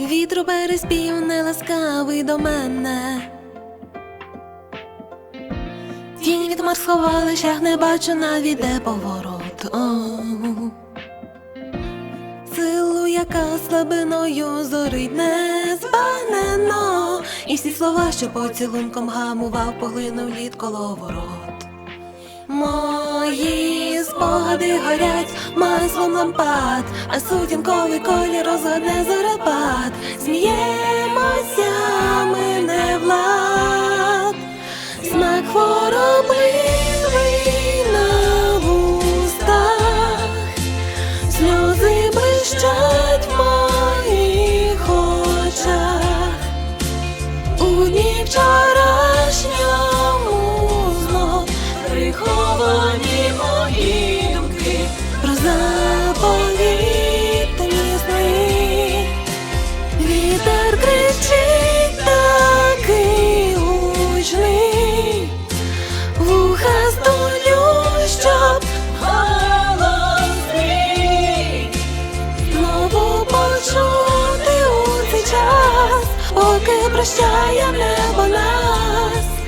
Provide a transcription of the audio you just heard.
Вітру переспів неласкавий до мене. Тінь від хмар сховали, не бачу навіть де поворот. О. Силу, яка слабиною зорить не збанено. І всі слова, що поцілунком гамував, поглинув лід коловорот. Мої горять маслом лампад, а сутінковий колір розгадне зорепад. Сміємося, ми не влад, смак хворобливий на вустах, сльози блищать в моїх. У дні поки прощає небо нас.